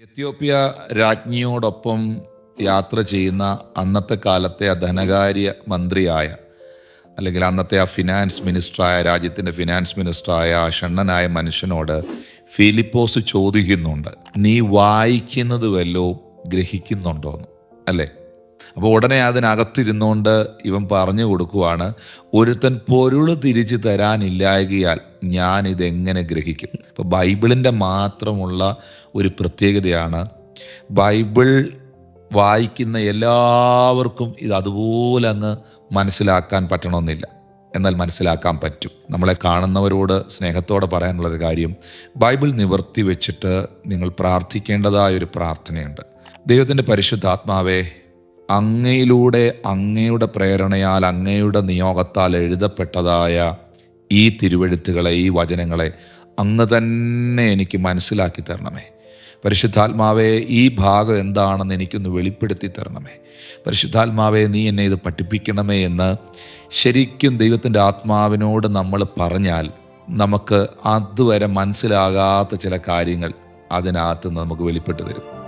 Ethiopia രാജ്ഞിയോടൊപ്പം യാത്ര ചെയ്യുന്ന അന്നത്തെ കാലത്തെ ആ ധനകാര്യ മന്ത്രിയായ അല്ലെങ്കിൽ അന്നത്തെ ആ ഫിനാൻസ് മിനിസ്റ്ററായ രാജ്യത്തിന്റെ ഫിനാൻസ് മിനിസ്റ്ററായ ആ ഷണ്ണനായ മനുഷ്യനോട് ഫിലിപ്പോസ് ചോദിക്കുന്നുണ്ട് നീ വായിക്കുന്നത് വല്ലോ ഗ്രഹിക്കുന്നുണ്ടോന്ന് അല്ലേ? അപ്പോൾ ഉടനെ അതിനകത്തിരുന്നുകൊണ്ട് ഇവൻ പറഞ്ഞു കൊടുക്കുവാണ് ഒരുത്തൻ പൊരുൾ തിരിച്ചു തരാനില്ലായകിയാൽ ഞാൻ ഇതെങ്ങനെ ഗ്രഹിക്കും? അപ്പോൾ ബൈബിളിന്റെ മാത്രമുള്ള ഒരു പ്രത്യേകതയാണ് ബൈബിൾ വായിക്കുന്ന എല്ലാവർക്കും ഇത് അതുപോലെ അങ്ങ് മനസ്സിലാക്കാൻ പറ്റണമെന്നില്ല. എന്നാൽ മനസ്സിലാക്കാൻ പറ്റും. നമ്മളെ കാണുന്നവരോട് സ്നേഹത്തോടെ പറയാനുള്ളൊരു കാര്യം ബൈബിൾ നിവർത്തി വെച്ചിട്ട് നിങ്ങൾ പ്രാർത്ഥിക്കേണ്ടതായ ഒരു പ്രാർത്ഥനയുണ്ട്. ദൈവത്തിന്റെ പരിശുദ്ധാത്മാവേ അങ്ങയിലൂടെ അങ്ങയുടെ പ്രേരണയാൽ അങ്ങയുടെ നിയോഗത്താൽ എഴുതപ്പെട്ടതായ ഈ തിരുവഴുത്തുകളെ ഈ വചനങ്ങളെ അങ്ങ് തന്നെ എനിക്ക് മനസ്സിലാക്കി തരണമേ. പരിശുദ്ധാത്മാവെ ഈ ഭാഗം എന്താണെന്ന് എനിക്കൊന്ന് വെളിപ്പെടുത്തി തരണമേ. പരിശുദ്ധാത്മാവെ നീ എന്നെ ഇത് പഠിപ്പിക്കണമേ എന്ന് ശരിക്കും ദൈവത്തിന്റെ ആത്മാവിനോട് നമ്മൾ പറഞ്ഞാൽ നമുക്ക് അതുവരെ മനസ്സിലാകാത്ത ചില കാര്യങ്ങൾ അതിനകത്ത് നമുക്ക് വെളിപ്പെട്ട് തരും.